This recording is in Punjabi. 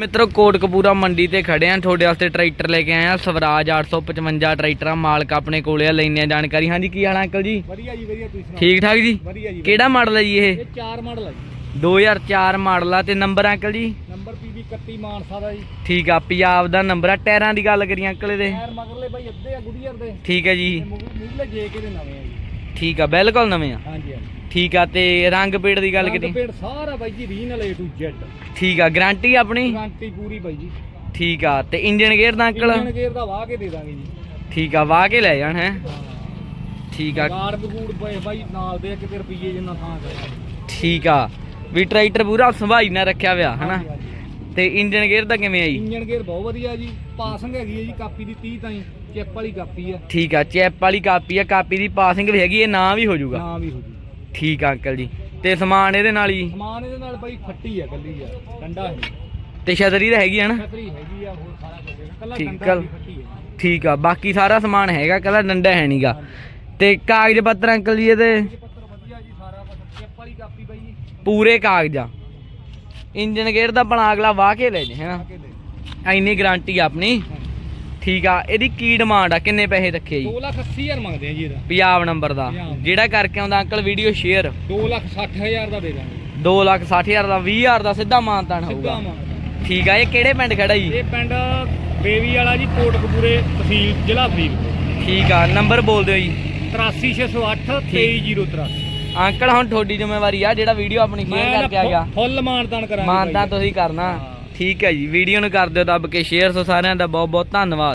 ਮਿੱਤਰੋ ਕੋਟਕਪੂਰਾ ਮੰਡੀ ਤੇ ਖੜੇ ਆਂ। ਤੁਹਾਡੇ ਵਾਸਤੇ ਟਰੈਕਟਰ ਲੈ ਕੇ ਆਏ ਆ। ਸਵਰਾਜ 855 ਟਰੈਕਟਰ ਆ ਮਾਲਕ ਆਪਣੇ ਕੋਲੇ ਆ ਲੈਣੇ ਆ ਜਾਣਕਾਰੀ। ਹਾਂਜੀ ਕੀ ਹਾਲ ਆ ਅੰਕਲ ਜੀ? ਵਧੀਆ ਜੀ ਵਧੀਆ ਤੁਸੀਂ ਸੁਣਾਓ? ਠੀਕ ਠਾਕ ਜੀ? ਵਧੀਆ ਜੀ ਕਿਹੜਾ ਮਾਡਲ ਹੈ ਜੀ ਇਹ? ਇਹ ਚਾਰ ਮਾਡਲ ਹੈ ਜੀ। 2004 ਮਾਡਲ ਆ। ਤੇ ਨੰਬਰ ਅੰਕਲ ਜੀ? ਨੰਬਰ ਪੀਬੀ 31 ਮਾਨਸਾ ਦਾ ਜੀ। ਠੀਕ ਆ ਪੰਜਾਬ ਦਾ ਨੰਬਰ ਆ। ਟਾਇਰਾਂ ਦੀ ਗੱਲ ਕਰੀਏ ਅੰਕਲ ਇਹਦੇ। ਟਾਇਰ ਮਗਰਲੇ ਬਾਈ ਅੱਧੇ ਆ ਗੁੱਡੀਅਰ ਦੇ। ਠੀਕ ਹੈ ਜੀ। ਤੇ ਮੂਹਰਲੇ ਜੇ ਕੇ ਦੇ ਨਵੇਂ ਆ ਜੀ। ਠੀਕ ਆ ਬਿਲਕੁਲ ਨਵੇਂ ਆ। ਹਾਂਜੀ ਹਾਂਜੀ। ਠੀਕ ਆ ਤੇ ਰੰਗ ਪੇੜ ਦੀ ਗੱਲ ਕਰੀਏ। ਪੇੜ ਸਾਰਾ ਬਾਈ ਜੀ ਰੀਨਲ A to Z ਠੀਕ ਆ ਗਾਰੰਟੀ ਆਪਣੀ? ਗਾਰੰਟੀ ਪੂਰੀ ਬਾਈ ਜੀ। ਠੀਕ ਆ ਤੇ ਇੰਜਨ ਗੇਅਰ ਦਾ ਅੰਕਲ? ਇੰਜਨ ਗੇਅਰ ਦਾ ਵਾਹ ਕੇ ਦੇ ਦਾਂਗੇ ਜੀ। ਠੀਕ ਆ ਵਾਹ ਕੇ ਲੈ ਜਾਣ ਹੈ? ਠੀਕ ਆ। ਗਾਰਡ ਬਗੂੜ ਪਏ ਬਾਈ ਨਾਲ ਦੇ ਕਿਤੇ ਰੁਪਈਏ ਜਿੰਨਾ ਥਾਂ ਕਰ ਠੀਕ ਆ ਵੀ ਟਰੈਕਟਰ ਪੂਰਾ ਸੰਭਾਈ ਨਾ ਰੱਖਿਆ ਹੋਇਆ ਹਨਾ? ਤੇ ਇੰਜਨ ਗੇਅਰ ਦਾ ਕਿਵੇਂ ਆ ਜੀ? ਇੰਜਨ ਗੇਅਰ ਬਹੁਤ ਵਧੀਆ ਜੀ ਪਾਸਿੰਗ ਹੈਗੀ ਹੈ ਜੀ ਕਾਪੀ ਦੀ 30 ਤਾਈਂ। ਚਿੱਪ ਵਾਲੀ ਕਾਪੀ ਆ। ਠੀਕ ਆ ਚੈਪ ਵਾਲੀ ਕਾਪੀ ਆ ਕਾਪੀ ਦੀ ਪਾਸਿੰਗ ਵੀ ਹੈਗੀ ਇਹ ਨਾਂ ਵੀ ਹੋ ਜਾਊਗਾ। ਨਾ ਵੀ ਹੋ ਜੀ ਠੀਕ ਆ ਅੰਕਲ ਜੀ। ਤੇ ਸਮਾਨ ਇਹਦੇ ਨਾਲ ਹੀ? ਸਮਾਨ ਇਹਦੇ ਨਾਲ ਬਾਈ ਖੱਟੀ ਆ ਕੱਲੀ ਆ ਠੰਡਾ ਹੈ। ਤੇ ਛਤਰੀ ਤਾਂ ਹੈਗੀ ਆ ਨਾ? ਛਤਰੀ ਹੈਗੀ ਆ ਹੋਰ ਸਾਰਾ ਕੁਝ ਹੈਗਾ। ਕੱਲਾ ਠੀਕ, ਡੰਡਾ ਕੱਲ- ਖੱਟੀ ਹੈ ਠੀਕ ਆ ਬਾਕੀ ਸਾਰਾ ਸਮਾਨ ਹੈਗਾ ਕੱਲਾ ਡੰਡਾ ਹੈ ਨਹੀਂਗਾ ਤੇ ਕਾਗਜ਼ ਪੱਤਰ ਅੰਕਲ ਜੀ ਇਹਦੇ? ਇਹ ਪੱਤਰ ਵਧੀਆ ਜੀ ਸਾਰਾ ਕੁਝ ਚਿੱਪ ਵਾਲੀ ਕਾਪੀ ਬਾਈ ਜੀ। ਪੂਰੇ ਕਾਗਜ਼ ਆ। ਇੰਜਨ ਗੇਅਰ ਦਾ ਬਣਾ ਅਗਲਾ ਵਾਹ ਕੇ ਲੈ ਜੇ ਹੈਨਾ ਆ ਕੇ ਦੇ ਇੰਨੀ ਗਾਰੰਟੀ ਆਪਣੀ। ਠੀਕ ਆ ਇਹਦੀ ਕੀ ਡਿਮਾਂਡ ਆ? ਕਿੰਨੇ ਪੈਸੇ ਰੱਖੇ ਜੀ? 2 ਲੱਖ 80 ਹਜ਼ਾਰ ਮੰਗਦੇ ਆ ਜੀ ਇਹਦਾ। ਪੰਜਾਬ ਨੰਬਰ ਦਾ। ਪੰਜਾਬ। ਜਿਹੜਾ ਕਰਕੇ ਆਉਂਦਾ ਅੰਕਲ ਵੀਡੀਓ ਸ਼ੇਅਰ 2 ਲੱਖ 60 ਹਜ਼ਾਰ ਦਾ ਦੇ ਦਾਂਗੇ। 2 ਲੱਖ 60 ਹਜ਼ਾਰ ਦਾ 20 ਹਜ਼ਾਰ ਦਾ ਸਿੱਧਾ ਮਾਨਤਾਨ ਸਿੱਧਾ ਹੋਊਗਾ ਮੰਗਦਾ ਠੀਕ ਆ ਇਹ ਕਿਹੜੇ ਪਿੰਡ ਖੜਾ ਜੀ? ਇਹ ਪਿੰਡ ਬੇਵੀ ਵਾਲਾ ਜੀ ਕੋਟਕਪੂਰੇ ਤਹਿਸੀਲ ਜ਼ਿਲ੍ਹਾ ਫਰੀਦਕੋਟ। ਠੀਕ ਆ ਨੰਬਰ ਬੋਲ ਦਿਓ ਜੀ। 83608 23083 ਅੰਕਲ ਹੁਣ ਤੁਹਾਡੀ ਜ਼ਿੰਮੇਵਾਰੀ ਆ ਜਿਹੜਾ ਵੀਡੀਓ ਆਪਣੀ ਸ਼ੇਅਰ ਕਰਕੇ ਆ ਗਿਆ। ਫੁੱਲ ਮਾਨਤਾਨ ਕਰਾਂਗੇ ਮਾਨਤਾਨ। ਤੁਸੀਂ ਕਰਨਾ। ਹਾਂ। ਠੀਕ ਹੈ ਜੀ ਵੀਡੀਓ ਨੂੰ ਕਰ ਦਿਓ ਦੱਬ ਕੇ ਸ਼ੇਅਰ ਸੋ ਸਾਰਿਆਂ ਦਾ ਬਹੁਤ ਬਹੁਤ ਧੰਨਵਾਦ।